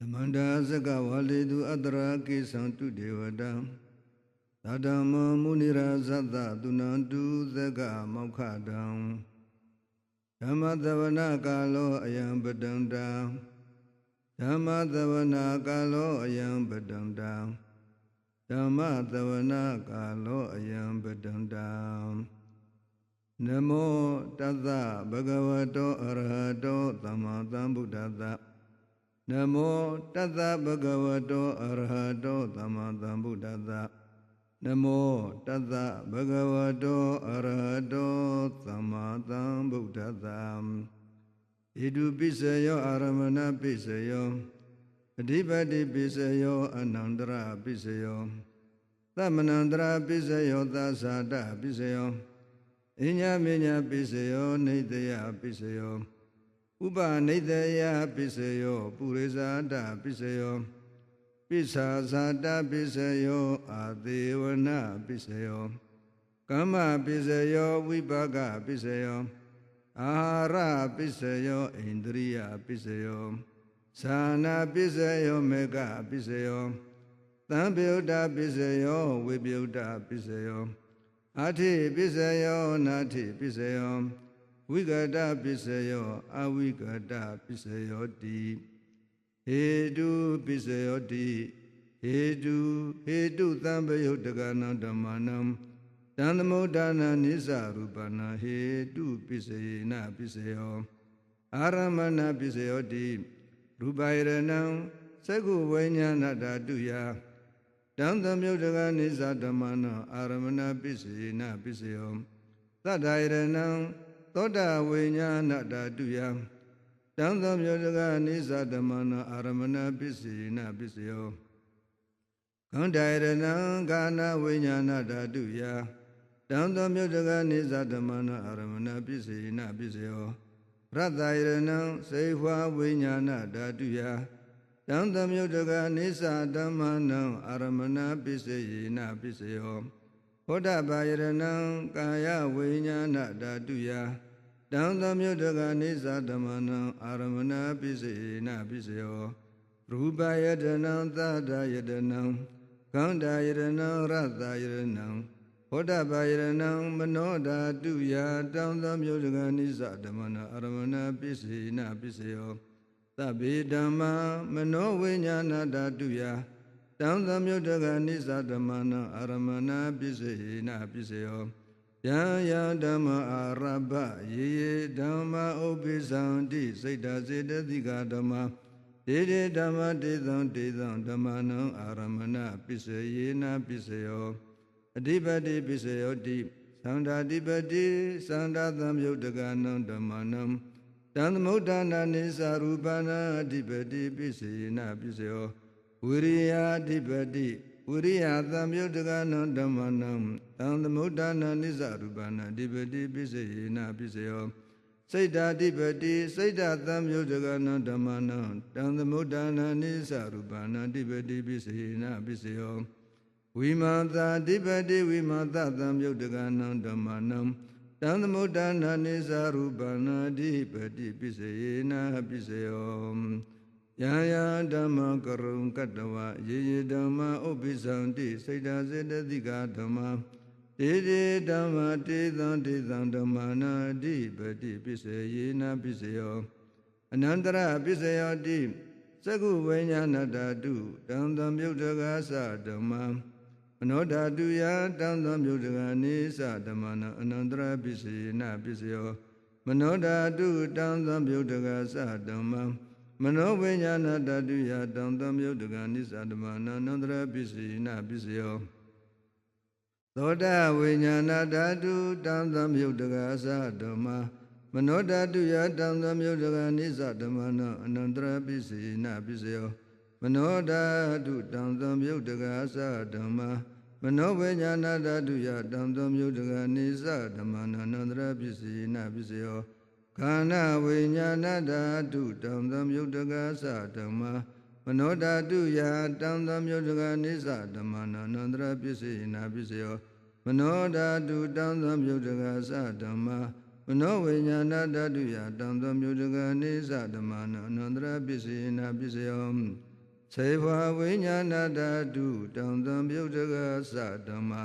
သမန္တာစကဝါလေတုအတ္တရာကိသံတုဒေဝတံသတ္တမမုနိရာဇတ္တသူနန္တုသကမောက္ခတံဓမ္မသဝနာကာလောအယံပတန္တဓမ္မသဝနာကာလောအယံပတန္တဓမ္မသဝနာကာလောအယံပတန္တနမောတသဗဂဝတောအရဟတောသမ္မာသမ္ဗုဒ္ဓတ္တ နမောတသဗ္ဗဂဝတောအရဟတောသမ္မာသမ္ဗုဒ္ဓတ္တနမောတသဗ္ဗဂဝတောအရဟတောသမ္မာသမ္ဗုဒ္ဓတ္တဣတုပိစယောအာရမဏပိစယောအဓိပတိပိစယောအနန္တရပိစယောသမနန္တရပိစယောသသတပိစယောအညမညပိစယောနေတယပိစယော ဥပနိတယပိစယောပုရိဇာတပိစယောပိစ္ဆာဇာတပိစယောအာသေဝနာပိစယောကမ္မပိစယောဝိပါကပိစယောအာဟာရပိစယောဣန္ဒြိယပိစယောသာနာပိစယောမေကပိစယောသံပြုတ်တာပိစယောဝိပြုတ်တာပိစယောအထိပိစယောနာထိပိစယော ဝိကတပိစယောအဝိကတပိစယောတိဟေတုပိစယောတိဟေတုဟေတုသံပယုတ်တကနံဓမ္မနံတံသမုဒ္ဒနာနိစ္စရူပနာဟေတုပိစယေနပိစယောအာရမဏပိစယောတိရူပယရဏံသက္ကုဝိညာဏဓာတုယတံသမုဒ္ဒကနိစ္စဓမ္မနံအာရမဏပိစယေနပိစယောသတ္တယရဏံ သောတာဝိညာဏဓာတုယတံသမုဒ္ဒကနိစ္စဓမ္မနံအာရမဏပိစယေနပိစယောကန္တယရဏံကာနဝိညာဏဓာတုယတံသမုဒ္ဒကနိစ္စဓမ္မနအာရမဏပစ္စယေနပစ္စယောရတ္တယရဏံစေဝါဝိညာဏဓာတုယတံသမုဒ္ဒကနိစ္စဓမ္မနံအာရမဏပစ္စယေနပစ္စယောဟောတဘာယရဏံကာယဝိညာဏဓာတုယ တံသမုဒ္ဒကနိစ္စဓမ္မနံအာရမဏပစ္စယေနပစ္စယောရူပယတနံသတ္တယတနံကန္တာယရဏံရတ္တယရဏံဟောတဘာယရဏံမနောဓာတုယတောင်းသောမြို့တကနိစ္စဓမ္မနာအရမဏပစ္စေနပစ္စယောသဗ္ဗေဓမ္မာမနောဝိညာဏဓာတုယတောင်းသောမြို့တကနိစ္စဓမ္မနာအရမဏပစ္စေနပစ္စယော ယံယံဓမ္မအာရဘယေယေဓမ္မဥပိသံတိစိတ်တစေတသိကဓမ္မဒေဒေဓမ္မတေသံတေသံဓမ္မနံအာရမဏပစ္စယေနပစ္စယောအဓိပတိပစ္စယောတိသန္တာဓိပတိသန္တာသံယုတ်တကနံဓမ္မနံတံသမုဒ္ဒနာနိသရူပနာအဓိပတိပစ္စယေနပစ္စယောဝိရိယအဓိပတိဝိရိယသံယုတ်တကနံဓမ္မနံ တံသမုဒ္ဒနာနိသရူပနာအဓိပတိပစ္စယေနပစ္စယောစိတ်ဓာတိပတိစိတ်ဓာသံယုတ်တကနံဓမ္မနံတံသမုဒ္ဒနာနိသရူပနာအဓိပတိပစ္စယေနပစ္စယောဝိမာသာဓိပတိဝိမာသသံယုတ်တကနံဓမ္မနံတံသမုဒ္ဒနာနိသရူပနာဓိပတိပစ္စယေနပစ္စယောယံယံဓမ္မကရုံကတ္တဝယေယေဓမ္မဥပ္ပိသံတိစိတ်ဓာစေတသိကဓမ္မ တေတေဓမ္မတေသံတေသံဓမ္မနာဓိပတိပစ္စယေနပစ္စယောအနန္တရပစ္စယောတိသကုဝိညာဏဓာတုတံသံမြုတ်တကာသဓမ္မမနောဓာတုယတံသံမြုတ်တကာနိသဓမ္မနာအနန္တရပစ္စယေနပစ္စယောမနောဓာတုတံသံမြုတ်တကာသဓမ္မမနောဝိညာဏဓာတုယတံသံမြုတ်တကာနိသဓမ္မနာအနန္တရပစ္စယေနပစ္စယော သောတဝိညာဏဓာတုတံသံမြုတ်တကာသဓမ္မမနောဓာတုယတံသံမြုတ်တကာနိသဓမ္မနာအနန္တရပစ္စယေနပစ္စယောမနောဓာတုတံသံမြုတ်တကာသဓမ္မမနောဝိညာဏဓာတုယတံသံမြုတ်တကာနိသဓမ္မနာအနန္တရပစ္စယေနပစ္စယောခန္ဓာဝိညာဏဓာတုတံသံမြုတ်တကာသဓမ္မမ နောဓာတုယတံသံမြုတ်တကာနိသဓမ္မနာအနန္တရပစ္စယေနပစ္စယောမနောဓာတုတံသံမြုတ်တကာသဓမ္မမမနောဝိညာဏဓာတုယတံသောမြုတကနိစ္စဓမ္မနာအနန္တရပစ္စယေနပစ္စယောစေဘဝိညာဏဓာတုတံသောမြုတကသဓမ္မာ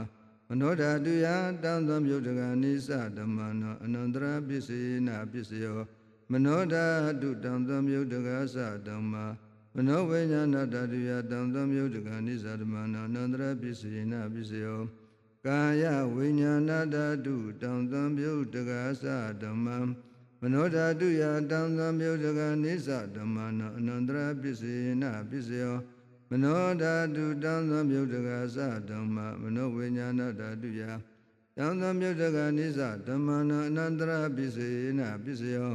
မနောဓာတုယတံသောမြုတကနိစ္စဓမ္မနာအနန္တရပစ္စယေနပစ္စယောမနောဓာတုတံသောမြုတကသဓမ္မာ မနောဝိညာဏဓာတုယတံသောမြုတကနိစ္စဓမ္မနာအနန္တရပစ္စယေနပစ္စယောကာယဝိညာဏဓာတုတံသံမြုတကသဓမ္မံမနောဓာတုယတံသံမြုတကနိစ္စဓမ္မနာအနန္တရပစ္စေနပစ္စယောမနောဓာတုတံသံမြုတကသဓမ္မမနောဝိညာဏဓာတုယတံသံမြုတကနိစ္စဓမ္မနာအနန္တရပစ္စေနပစ္စယော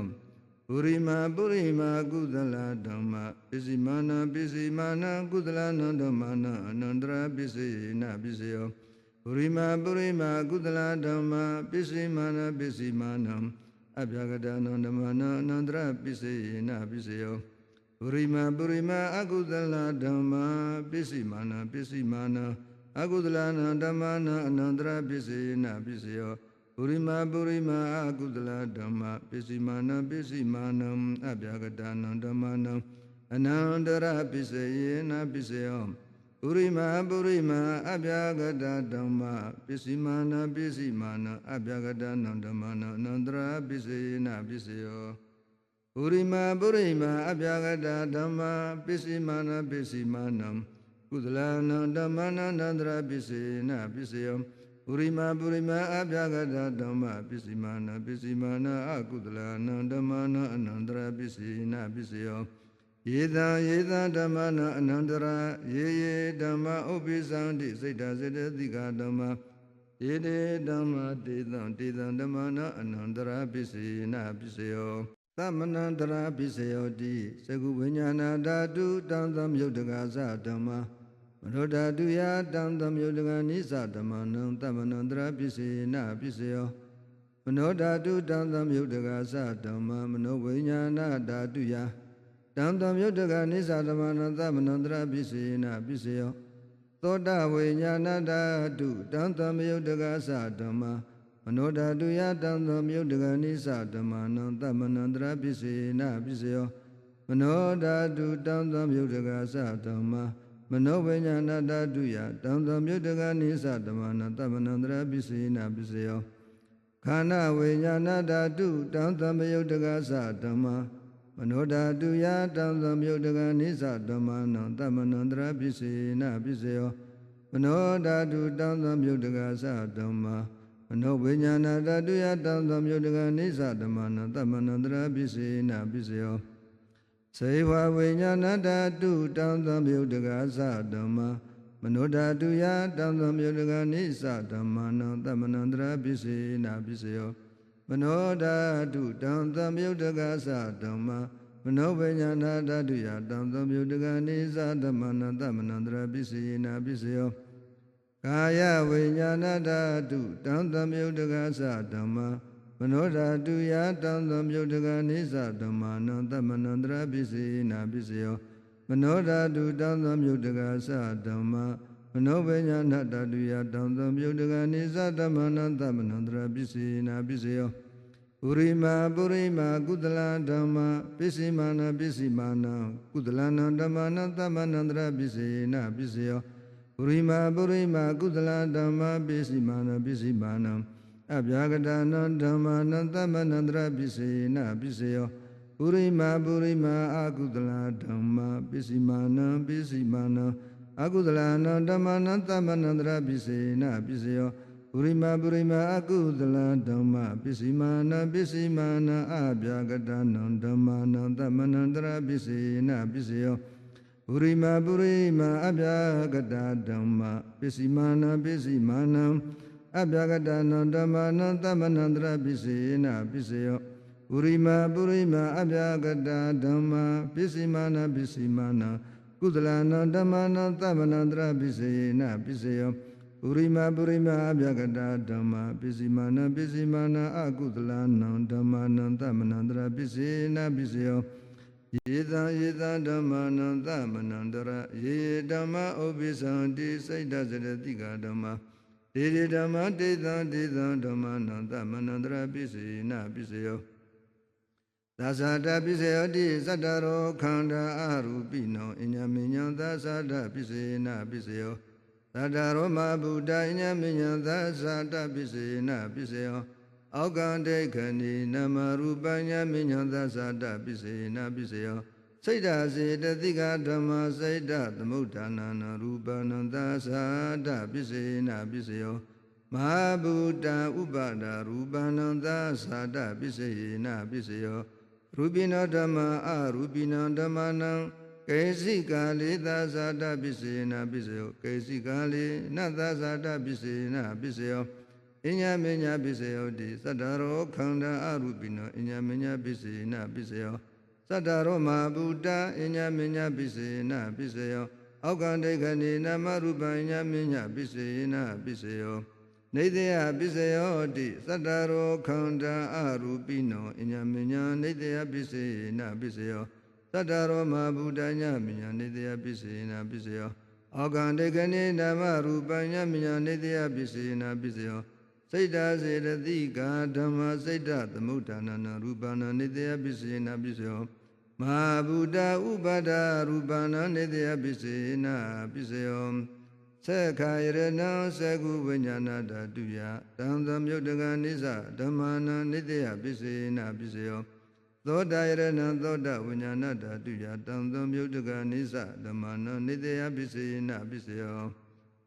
ပုရိမာပုရိမာကုသလဓမ္မပစ္စည်းမာနပစ္စည်းမာနကုသလနန္ဓမ္မနာအနန္တရပစ္စေနပစ္စယောပုရိမာပုရိမာကုသလဓမ္မပစ္စည်းမာနပစ္စည်းမာနအဗျာဂတနန္ဓမ္မနာအနန္တရပစ္စေနပစ္စယောပုရိမာပုရိမာအကုသလဓမ္မပစ္စည်းမာနပစ္စည်းမာနအကုသလနန္ဓမ္မနာအနန္တရပစ္စေနပစ္စယော ပုရိမာပုရိမာအကုသလဓမ္မပစ္စည်းမာနပစ္စည်းမာနအဗျာဂတနန္ဓမ္မနာအနန္တရပစ္စေနပစ္စယောပုရိမာပုရိမာအဗျာဂတဓမ္မပစ္စည်းမာနပစ္စည်းမာနအဗျာဂတနန္ဓမ္မနာအနန္တရပစ္စေနပစ္စယောပုရိမာပုရိမာအဗျာဂတဓမ္မပစ္စည်းမာနပစ္စည်းမာနကုသလနန္ဓမ္မနာအနန္တရပစ္စေနပစ္စယော ပုရိမာပုရိမာအဗျာဂတဓမ္မပစ္စည်းမာနပစ္စည်းမာနအကုသလနန္ဓမ္မနာအနန္တရပစ္စေနပစ္စယောယေတံယေတံဓမ္မနာအနန္တရာယေယေဓမ္မဥပ္ပိသံတိစိတ်တစေတသိကဓမ္မယေတေဓမ္မတေတံတေတံဓမ္မနာအနန္တရာပစ္စေနပစ္စယောသမနန္တရာပစ္စယောတိသကုဝိညာဏဓာတုတံသံယုတ်တကသဓမ္မ မနောဓာတုယတံသံယုတ်တကနိသဓမ္မနံသမနန္တရာပစ္စေနပစ္စယောမနောဓာတုတံသံယုတ်တကသဓမ္မမနောဝိညာဏဓာတုယတံတံမြုတ်တကနိစ္စဓမ္မနံသမနန္တရပစ္စေနပစ္စယောသောတဝိညာဏဓာတုတံတံမြုတ်တကသဓမ္မမနောဓာတုယတံတံမြုတ်တကနိစ္စဓမ္မနံသမနန္တရပစ္စေနပစ္စယောမနောဓာတုတံတံမြုတ်တကသဓမ္မ မနောဝိညာဏဓာတုယတံတံမြုတ်တကနိစ္စဓမ္မနံသမနန္တရပစ္စေနပစ္စယောခန္ဓာဝိညာဏဓာတုတံတံမြုတ်တကသဓမ္မမနောဓာတုယတံသမယုတ်တကနိစ္စဓမ္မနံတမနန္တရပစ္စေနပစ္စယောမနောဓာတုတံသမယုတ်တကသဓမ္မမနောဝိညာဏဓာတုယတံသမယုတ်တကနိစ္စဓမ္မနံတမနန္တရပစ္စေနပစ္စယော စေဝဝိညာဏဓာတုတံသမယုတ်တကသဓမ္မမနောဓာတုယတံသမယုတ်တကနိစ္စဓမ္မနံတမနန္တရပစ္စေနပစ္စယောမနောဓာတုတံသမယုတ်တကသဓမ္မမနောပညာနာဓာတုယတံသမယုတ်တကနိသဓမ္မနတမနန္တရပစ္စယေနာပစ္စယောကာယဝိညာဏဓာတုတံသမယုတ်တကသဓမ္မ မနောဓာတုယတံသမယုတ်တကနိသဓမ္မနတမနန္တရပစ္စယေနာပစ္စယောမနောဓာတုတံသမယုတ်တကသဓမ္မမနောပညာနာဓာတုယတံသမယုတ်တကနိသဓမ္မနတမနန္တရပစ္စယေနာပစ္စယောပုရိမာပုရိမာကုသလဓမ္မပစ္စည်းမာနပစ္စည်းမာနကုသလနံဓမ္မနသမနန္တရပစ္စယေနပစ္စယောပုရိမာပုရိမာကုသလဓမ္မပစ္စည်းမာနပစ္စည်းမာန အဗျာဂတနံဓမ္မနံသမနန္တရပစ္စယေနပစ္စယောပုရိမာပုရိမာအကုသလဓမ္မပစ္စည်းမာနပစ္စည်းမာနအကုသလနံဓမ္မနံသမနန္တရပစ္စယေနပစ္စယောပုရိမာပုရိမာအကုသလဓမ္မပစ္စည်းမာနပစ္စည်းမာနအဗျာကတနံဓမ္မာနံသမနန္တရပစ္စယေနပစ္စယောပုရိမာပုရိမာအဗျာကတဓမ္မပစ္စည်းမာနပစ္စည်းမာနံ အဗျာကတနံဓမ္မာနံသမနန္တရပစ္စယေနပစ္စယောပုရိမာပုရိမာအဗျာကတဓမ္မပစ္စည်းမာနပစ္စည်းမာနကုသလနံဓမ္မာနံသမနန္တရပစ္စယေနပစ္စယောပုရိမာပုရိမာအဗျကတာဓမ္မပစ္စည်းမာနပစ္စည်းမာနအကုသလနံဓမ္မနံသမနန္တရပစ္စေနပစ္စယောယေသံယေသံဓမ္မနံသမနန္တရယေယေဓမ္မဥပ္ပိသံတိစိတ်တစရတိကဓမ္မတ ဒေဒီဓမ္မတေသံတေသံဓမ္မနံသမနန္တရပိစေနပိစယောသာသတပိစေယောတိသတ္တရောခန္ဓာအရူပိနောအညမညံသာသတပိစေနပိစယောသတ္တရောမဗုဒ္ဓအညမညံသာသတပိစေနပိစယောအောက်ကံဒိဋ္ဌဏီနမရူပညမညံသာသတပိစေနပိစယော စိတ်ဓာစေတသိကဓမ္မစိတ်ဓာသမုဋ္ဌာနနရူပနံသာသတပိစေနပိစယောမဟာဗုဒ္ဓဥပါဒရူပနံသာသတပိစေနပိစယောရူပိနောဓမ္မအရူပိနံဓမ္မနံကေစီကာလေသာဇာတပိစေနပိစယောကေစီကာလေနသာဇာတပိစေနပိစယောအညမညပိစယောတိသတ္တရောခန္ဓာအရူပိနောအညမညပိစေနပိစယော သတ္တရောမဗုဒ္ဓအညမညပိစေနပိစယောအောက်ကံဒိဋ္ဌိနမရူပညမညပိစေနပိစယောနေတယပစ္စယောတိသတ္တရောခန္ဓာအရူပိနောအညမညာနေတယပစ္စေနပစ္စယောသတ္တရောမဗုဒ္ဓညမညာနေတယပစ္စေနပစ္စယောအောကံတေကနိဓမ္မရူပညမညာနေတယပစ္စေနပစ္စယောစိတ်ဓာစေတသိကာဓမ္မစိတ်ဓာသမုဋ္ဌာနနရူပနာနေတယပစ္စေနပစ္စယော မဟာဗုဒ္ဓဥပါဒရူပနာနေတယပစ္စေနပစ္စယောသက်ခာယရဏံသကုဝိညာဏဓာတုယတံသမြုတ်တကနိစ္စဓမ္မာနနိတယပစ္စေနပစ္စယောသောတာယရဏံသောတာဝိညာဏဓာတုယတံသမြုတ်တကနိစ္စဓမ္မာနနိတယပစ္စေနပစ္စယော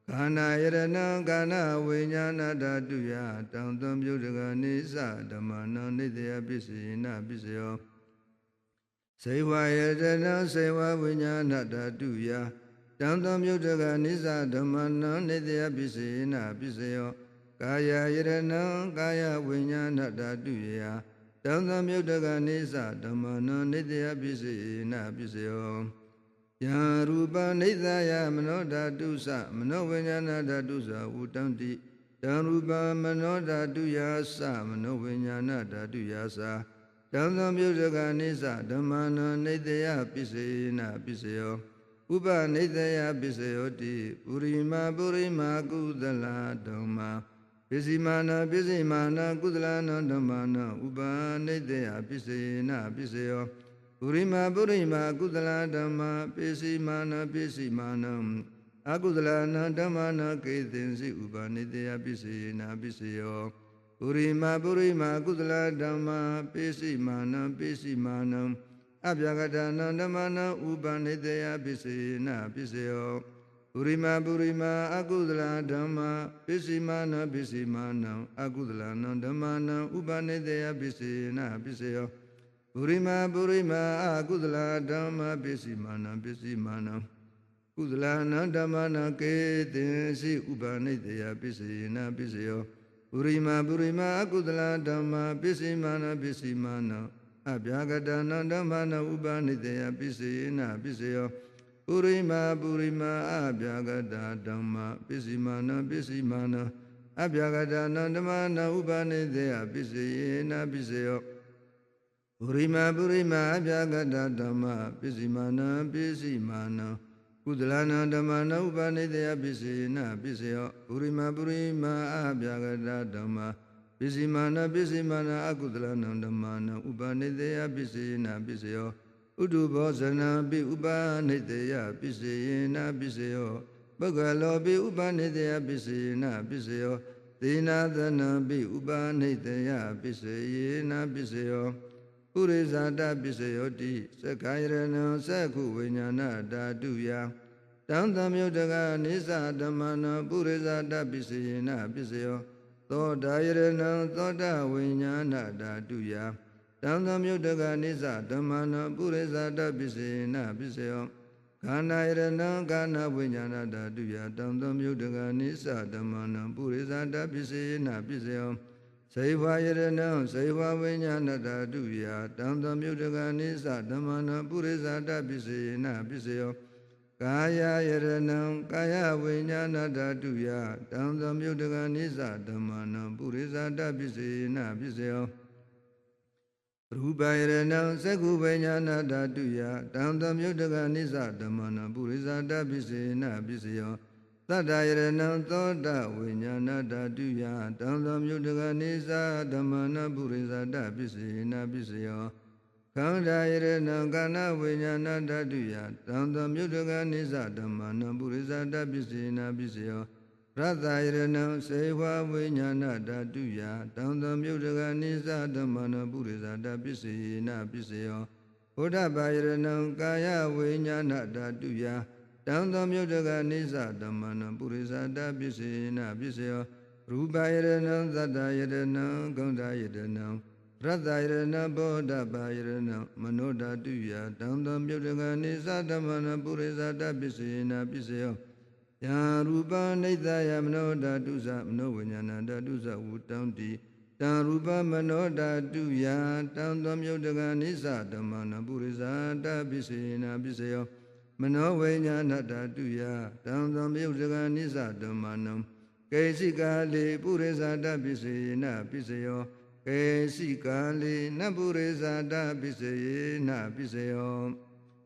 ခန္ဓာယရဏံကာဏဝိညာဏဓာတုယတံသမြုတ်တကနိစ္စဓမ္မာနနိတယပစ္စေနပစ္စယော စေဝယရဏံစေဝဝိညာဏဓာတုယတံသောမြုတ်တကနိစ္စဓမ္မနံနေတယပစ္စေနပစ္စယောကာယယရဏံကာယဝိညာဏဓာတုယတံသောမြုတ်တကနိစ္စဓမ္မနံနေတယပစ္စေနပစ္စယောယံရူပနိစ္စယမနောဓာတုသမနောဝိညာဏဓာတုသဝုတံတိတံရူပမနောဓာတုယသမနောဝိညာဏဓာတုယသာ တံသောမြုတ်တကနိစ္စဓမ္မနံနေတယပစ္စေနပစ္စယောဥပနိတယပစ္စယောတိပုရိမာပုရိမာကုသလဓမ္မာပစ္စည်းမာနပစ္စည်းမာနကုသလနဓမ္မာနဥပနိတယပစ္စယေနပစ္စယောပုရိမာပုရိမာကုသလဓမ္မာပစ္စည်းမာနပစ္စည်းမာနအကုသလနဓမ္မာနကေသင်စီဥပနိတယပစ္စယေနပစ္စယော ပုရိမာပုရိမာကုသလဓမ္မာပစ္စည်းမာနပစ္စည်းမာနအပြဂတနံဓမ္မနံဥပနိတယပစ္စေနပစ္စယောပုရိမာပုရိမာအကုသလဓမ္မာပစ္စည်းမာနပစ္စည်းမာနံအကုသလနံဓမ္မနံဥပနိတယပစ္စေနပစ္စယောပုရိမာပုရိမာအကုသလဓမ္မာပစ္စည်းမာနံပစ္စည်းမာနံကုသလနံဓမ္မနံကေတင်စီဥပနိတယပစ္စေနပစ္စယော ပုရိမာပုရိမာအကုသလဓမ္မာပစ္စည်းမာနပစ္စည်းမာနံအဗျာကတနန္ဓမ္မနဥပနိတယပစ္စေနပစ္စယောပုရိမာပုရိမာအဗျာကတဓမ္မပစ္စည်းမာနပစ္စည်းမာနအဗျာကတနန္ဓမ္မနဥပနိတယပစ္စေနပစ္စယောပုရိမာပုရိမာအဗျာကတဓမ္မပစ္စည်းမာနပစ္စည်းမာန ကုသလနာဓမ္မနဥပနိတယပစ္စေနပစ္စယောပုရိမာပုရိမာအဗျာကတဓမ္မပစ္စည်းမာနပစ္စည်းမာနအကုသလနံဓမ္မာနံဥပနိတေယပစ္စယေနပစ္စယောဥတုဘောဇနံပိဥပနိတေယပစ္စယေနပစ္စယောပုဂ္ဂလောပိဥပနိတေယပစ္စယေနပစ္စယောသေနာသနံပိဥပနိတေယပစ္စယေနပစ္စယော ပုရိဇာတပစ္စယောတိသက္ခာယရဏံသက္ခုဝိညာဏဓာတုယတံသမြုတ်တကနိစ္စဓမ္မနံပုရိဇာတပစ္စယေနပစ္စယောသောတာယရဏံသောတာဝိညာဏဓာတုယတံသမယုတ်တကနိစ္စဓမ္မနာပုရိသတပစ္စေနပစ္စယောခန္ဓာယရဏံခန္ဓာဝိညာဏဓာတုယတံသမယုတ်တကနိစ္စဓမ္မနာပုရိသတပစ္စေနပစ္စယော စေဝယရဏံစေဝဝိညာဏဓာတုယတံသမယုတ်တကနိစ္စဓမ္မနာပုရိသတပစ္စေနပစ္စယောကာယယရဏံကာယဝိညာဏဓာတုယတံသမြုတ်တကနိစ္စဓမ္မနံပုရိသတပစ္စေနပစ္စယောရူပယရဏံသက္ခုဝိညာဏဓာတုယတံသမြုတ်တကနိစ္စဓမ္မနံပုရိသတပစ္စေနပစ္စယော သတ္တယရဏံသောတဝိညာဏဓာတုယတံသောမြုတကနိသဓမ္မနာပုရိသတပစ္စေနာပစ္စယောခန္ဓာယရဏံကာဏဝိညာဏဓာတုယတံသောမြုတကနိသဓမ္မနာပုရိသတပစ္စေနာပစ္စယောရတ္တယရဏံစေဝဝိညာဏဓာတုယတံသောမြုတကနိသဓမ္မနာပုရိသတပစ္စေနာပစ္စယောဘုဒ္ဓဘာယရဏံကာယဝိညာဏဓာတုယ တံသောမြုတကနိသဓမ္မနာပုရိသတပစ္စေနာပစ္စယောရူပယရဏံသတ္တယရဏံဂုဏ္ဍယရဏံရတ္တယရဏဘောဓဘာယရဏမနောဓာတုယတံသောမြုတကနိသဓမ္မနာပုရိသတပစ္စေနာပစ္စယောယံရူပနိသယမနောဓာတုသမနောဝိညာဏဓာတုသဝုတံတိတံရူပမနောဓာတုယတံသောမြုတကနိသဓမ္မနာပုရိသတပစ္စေနာပစ္စယော မနောဝိညာဏဓာတုယတံသောမြုတကနိသဓမ္မနံကေစိကာလေပုရိသတပစ္စေနာပစ္စယောကေစိကာလေနပုရိသတပစ္စေနာပစ္စယော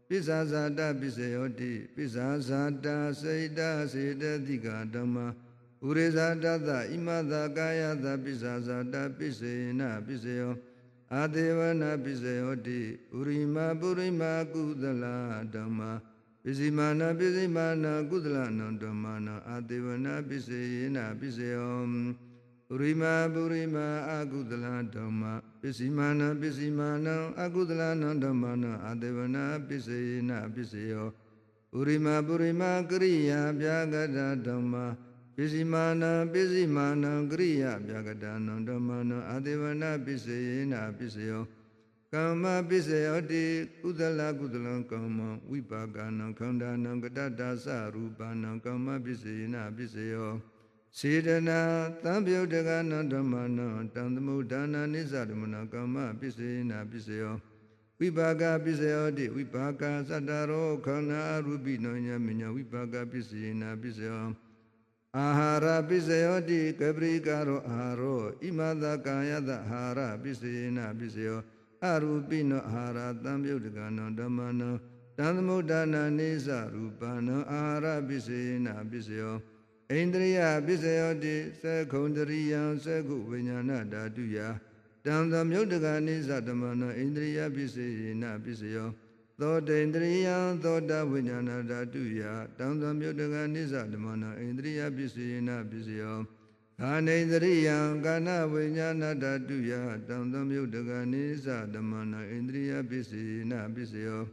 ပိစ္ဆာဇာတပစ္စယောတိပိစ္ဆာဇာတစေတစေတတိကဓမ္မပုရိသတသဣမသာကာယသပိစ္ဆာဇာတပစ္စေနာပစ္စယောအာဒေဝနာပစ္စယောတိပုရိမာပုရိမာကုသလဓမ္မာ ပစ္စည်းမာနပစ္စည်းမာနကုသလနံဓမ္မာနအာတေဝနာပစ္စယေနာပစ္စယောပုရိမာပုရိမာအကုသလဓမ္မာပစ္စည်းမာနပစ္စည်းမာနအကုသလနံဓမ္မာနအာတေဝနာပစ္စယေနာပစ္စယောပုရိမာပုရိမာကရိယာပြာကတဓမ္မာပစ္စည်းမာနပစ္စည်းမာနကရိယာပြာကတနံဓမ္မာနအာတေဝနာပစ္စယေနာပစ္စယော ကမ္မပစ္စယောတိကုသလကုသလံကမ္မဝိပါကနံခန္ဓာနံကတတ္တသရူပနံကမ္မပစ္စယေနပစ္စယောစေတနာသံပြုတ်တကနံဓမ္မနံတံသမုဒ္ဒနာနိစ္စဓမ္မနံကမ္မပစ္စယေနပစ္စယောဝိပါကပစ္စယောတိဝိပါကသတ္တရောခန္ဓာရူပိနောညမညဝိပါကပစ္စယေနပစ္စယောအာဟာရပစ္စယောတိကပရိကာရောအာရောဣမသကာယတအာဟာရပစ္စယေနပစ္စယော အရူပိနောအာဟာရတံပြုတ်တကနောဓမ္မနံတံသမုဒ္ဒနာနိစ္စရူပနံအာဟာရပစ္စယေနပစ္စယောဣန္ဒြိယပစ္စယောတိသကုံတရိယံသကုဝိညာဏဓာတုယတံသမုဒ္ဒကနိစ္စဓမ္မနံဣန္ဒြိယပစ္စယေနပစ္စယောသောတေန္ဒရိယံသောတဝိညာဏဓာတုယတံသမုဒ္ဒကနိစ္စဓမ္မနံဣန္ဒြိယပစ္စယေနပစ္စယော ကာနေသရိယံကာဏဝိညာဏဓာတုယတံသမယုတ်တကနိသဓမ္မနာဣန္ဒြိယပစ္စေနပစ္စယော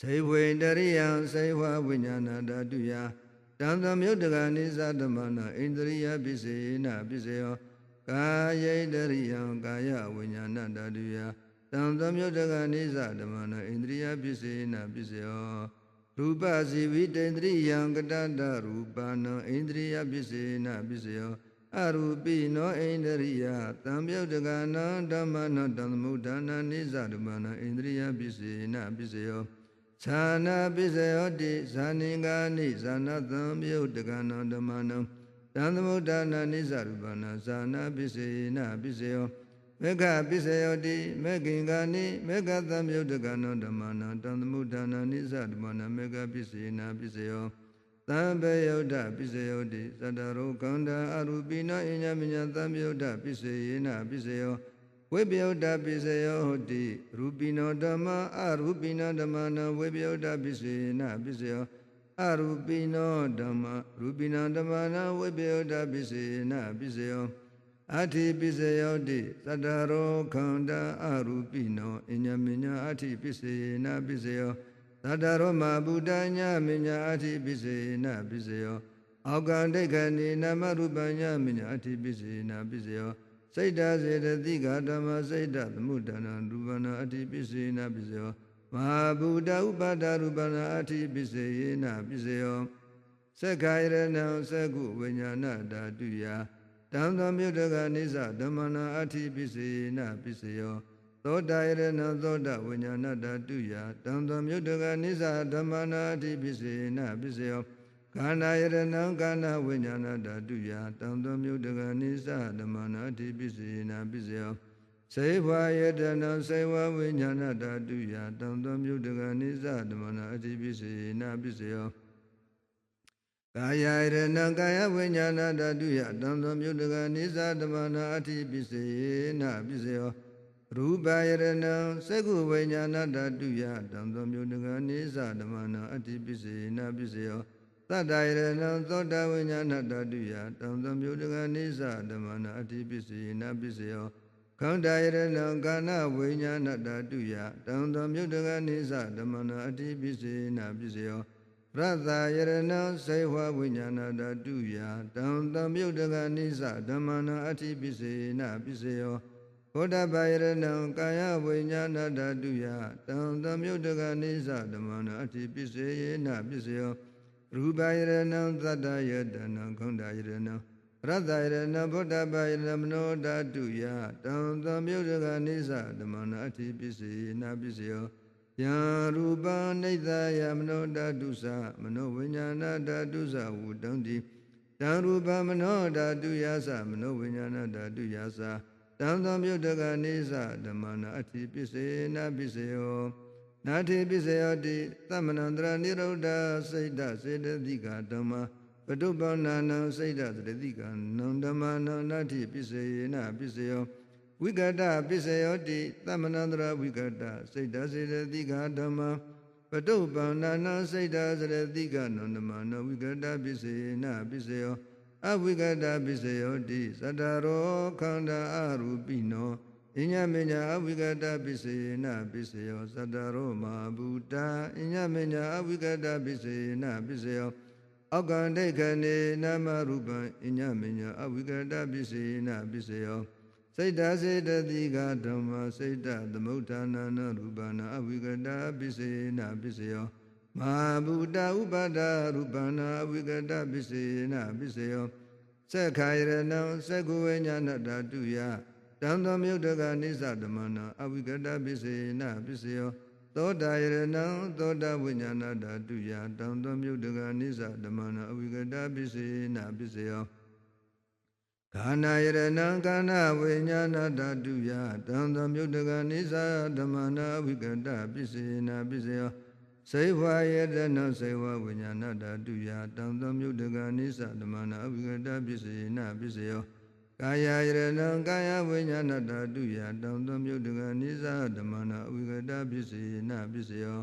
စေဝေတရိယံစေဝဝိညာဏဓာတုယတံသမယုတ်တကနိသဓမ္မနာဣန္ဒြိယပစ္စေနပစ္စယောကာယိတရိယံကာယဝိညာဏဓာတုယတံသမယုတ်တကနိသဓမ္မနာဣန္ဒြိယပစ္စေနပစ္စယော ရူပစီဝိတေန္ဒြိယံကတတရူပနံဣန္ဒြိယပစ္စေနပစ္စယောအရူပိနောဣန္ဒြိယတံပြုတ်တကနာဓမ္မနာတံသမုဒ္ဒနာနိစ္စဓမ္မနာဣန္ဒြိယပစ္စေနပစ္စယောသာနာပစ္စယောတိဇာနိကာနိဇာနာတံပြုတ်တကနာဓမ္မနံတံသမုဒ္ဒနာနိစ္စရူပနာဇာနာပစ္စေနပစ္စယော မေဃပစ္စယောတိမေခင်္ဂာနိမေဃသံယုတ်တကနောဓမ္မနာတံသမုဒ္ဒနာနိစ္စဓမ္မနာမေဃပစ္စေနာပစ္စယောသံဘေယုတ်တပစ္စယောတိသတ္တရောကန္တာအရူပိနောအညမညာသံယုတ်တပစ္စေယနာပစ္စယောဝိပယုတ်တပစ္စယောဟောတိရူပိနောဓမ္မအရူပိနောဓမ္မနာဝိပယုတ်တပစ္စေနာပစ္စယောအရူပိနောဓမ္မရူပိနောဓမ္မနာဝိပယုတ်တပစ္စေနာပစ္စယော အဋ္ဌိပစ္စယောတိသတ္တရောခန္ဓာအရူပိနောအညမညာအဋ္ဌိပစ္စေနာပစ္စယောသတ္တရောမဗုဒ္ဓညာမညာအဋ္ဌိပစ္စေနာပစ္စယောအောက်ကံဒိဋ္ဌာနိနာမရူပညာမညာအဋ္ဌိပစ္စေနာပစ္စယောစိတ်တစေတသိကဓမ္မစိတ်တသမုဒ္ဒနာရူပနာအဋ္ဌိပစ္စေနာပစ္စယောမဟာဗုဒ္ဓဥပါဒရူပနာအဋ္ဌိပစ္စေနာပစ္စယောသက္ခာယရဏံသက္ကုဝိညာဏဓာတုယ တံသောမြုတကနိစ္စဓမ္မနာအဋ္ဌိပစ္စယေနပစ္စယောသောတာယရဏသောတာဝိညာဏဓာတုယတံသောမြုတကနိစ္စဓမ္မနာအဋ္ဌိပစ္စယေနပစ္စယောခန္ဓာယရဏံခန္ဓာဝိညာဏဓာတုယတံသောမြုတကနိစ္စဓမ္မနာအဋ္ဌိပစ္စယေနပစ္စယောစေဝယတနံစေဝဝိညာဏဓာတုယတံသောမြုတကနိစ္စဓမ္မနာအဋ္ဌိပစ္စယေနပစ္စယော ကာယရဏံကာယဝိညာဏဓာတုယတံသောမြုတကနိသဓမ္မနာအဋ္ဌိပစ္စေနပစ္စယောရူပယရဏံသက္ကုဝိညာဏဓာတုယတံသောမြုတကနိသဓမ္မနာအဋ္ဌိပစ္စေနပစ္စယောသတ္တယရဏံသောတဝိညာဏဓာတုယတံသောမြုတကနိသဓမ္မနာအဋ္ဌိပစ္စေနပစ္စယောခန္ဓာယရဏံကာနဝိညာဏဓာတုယတံသောမြုတကနိသဓမ္မနာအဋ္ဌိပစ္စေနပစ္စယော ရတ္တယရဏံစေဝဝိညာဏဓာတုယတံသမြုတ်တကနိစ္စဓမ္မနာအဋ္ဌိပိစေနပိစေယောဘောဓဘာယရဏံကာယဝိညာဏဓာတုယတံသမြုတ်တကနိစ္စဓမ္မနာအဋ္ဌိပိစေယနပိစေယောရူပယရဏံသတ္တယတနံခန္ဓာယရဏံရတ္တယရဏဗုဒ္ဓဘာယရမနောဓာတုယတံသမြုတ်တကနိစ္စဓမ္မနာအဋ္ဌိပိစေနပိစေယော ယံရူပနိဒာယမနောဓာတုသမနောဝိညာဏဓာတုသဝုတံတိတံရူပမနောဓာတုယသမနောဝိညာဏဓာတုယသတံသောမြုတ်တကနိသဓမ္မနာအဋ္ဌိပစ္စေနပစ္စယောနာတိပစ္စယောတိသမနန္တရနိရုဒ္ဓစိတ်တစေတသိကဓမ္မပတုပ္ပန္နာနံစိတ်တသတိကနံဓမ္မနံနာတိပစ္စေနပစ္စယော ဝိကတပစ္စယောတိသမဏန္တရဝိကတစိတ်တစေတသိကဓမ္မပတုပ္ပန္နာနာစိတ်တစေတသိကနန္ဓမနောဝိကတပစ္စေနပစ္စယောအဝိကတပစ္စယောတိသတ္တရောခန္ဓာအရူပိနောအညမညာအဝိကတပစ္စေနပစ္စယောသတ္တရောမဘူတာအညမညာအဝိကတပစ္စေနပစ္စယောအောက်ကံဒိဋ္ဌိနေနမရူပံအညမညာအဝိကတပစ္စေနပစ္စယော စိတ်တစေတတိကဓမ္မစိတ်တသမုဋ္ဌာနာနရူပနာအဝိကတပစ္စေနပစ္စယောမဟာဗုဒ္ဓဥပါဒရူပနာအဝိကတပစ္စေနပစ္စယောသက္ခာယရဏံသက္ကုဝိညာဏဓာတုယတံသောမြုတ်တကနိစ္စဓမ္မနာအဝိကတပစ္စေနပစ္စယောသောတာယရဏံသောတာဝိညာဏဓာတုယတံသောမြုတ်တကနိစ္စဓမ္မနာအဝိကတပစ္စေနပစ္စယော ခန္ဓာယရဏံခန္ဓာဝိညာဏဓာတုယတံသမြုတ်တကနိစ္စဓမ္မနာဝိကတပစ္စေနာပစ္စယောစေဝယတနာစေဝဝိညာဏဓာတုယတံသမြုတ်တကနိစ္စဓမ္မနာဝိကတပစ္စေနာပစ္စယောကာယယရဏံကာယဝိညာဏဓာတုယတံသမြုတ်တကနိစ္စဓမ္မနာဝိကတပစ္စေနာပစ္စယော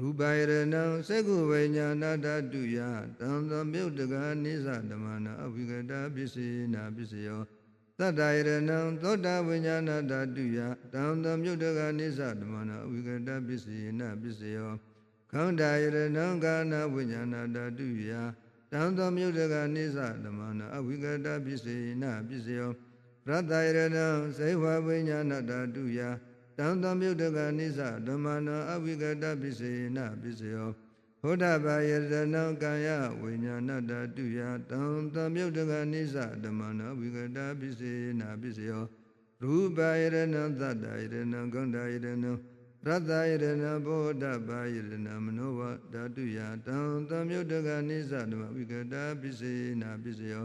ရူပယရဏံသက္ကုဝိညာဏဓာတုယတံသမြုတ်တကနိစ္စဓမ္မနာအဝိကတပစ္စေနာပစ္စယောသတ္တယရဏံသောတာဝိညာဏဓာတုယတံသမြုတ်တကနိစ္စဓမ္မနာအဝိကတပစ္စေနာပစ္စယောခန္ဓာယရဏံကာနဝိညာဏဓာတုယတံသမြုတ်တကနိစ္စဓမ္မနာအဝိကတပစ္စေနာပစ္စယောရတ္တယရဏံစေဝဝိညာဏဓာတုယ တံသမယုတ်တကနိစ္စဓမ္မနာအဝိကတပစ္စေနပစ္စယောဘုဒ္ဓဘာယတနံကာယဝိညာဏတတုယတံသမယုတ်တကနိစ္စဓမ္မနာဝိကတပစ္စေနပစ္စယောရူပယရဏံသတ္တယရဏံဂန္ဓာယရဏံရတ္တယရဏဘုဒ္ဓဘာယရဏမနောဝဓာတုယတံသမယုတ်တကနိစ္စဓမ္မဝိကတပစ္စေနပစ္စယော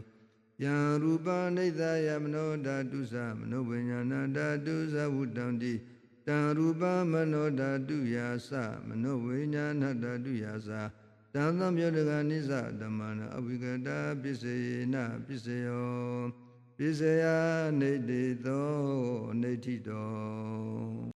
ယံရူပနိဒာယမနောဓာတုသမနောဝိညာဏဓာတုသဝုတံတိတံ ရူပမနောဓာတုယာသမနောဝိညာဏဓာတုယာသတံသမယောတကနိစ္စဓမ္မနာအဝိကတာပစ္စေနပစ္စယောပစ္စယနေတိသောနေတိတော